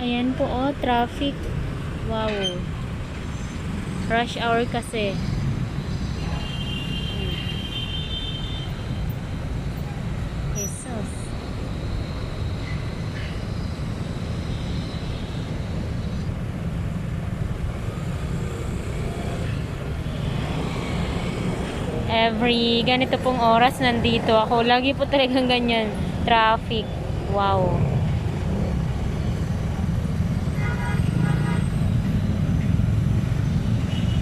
Ayan po oh, traffic. Wow. Rush hour kasi. Hmm. Jesus. Every ganito pong oras nandito ako. Lagi po talagang ganyan. Traffic. Wow.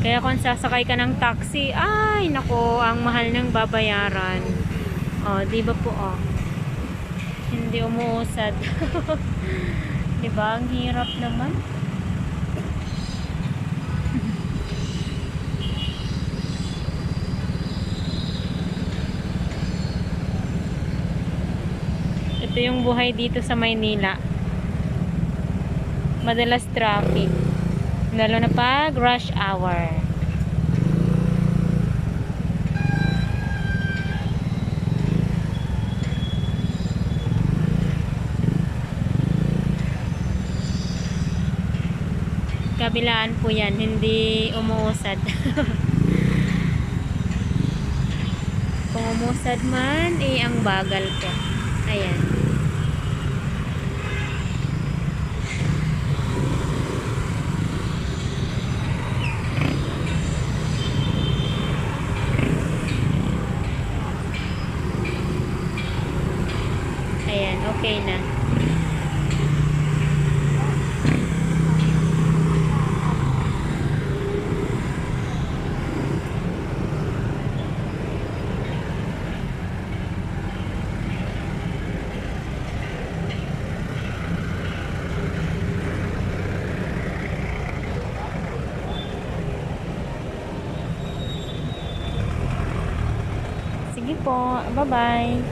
Kaya kung sasakay ka ng taxi, ay nako, ang mahal ng babayaran. Oh, di ba po oh. Hindi umuusad. di ba? Ang hirap naman. Ito yung buhay dito sa Maynila. Madalas traffic. Lalo na pag rush hour. Kabilaan po yan, hindi umuusad. Kung umusad man, eh ang bagal ko. Ayan. Okay na. Sige po, bye-bye.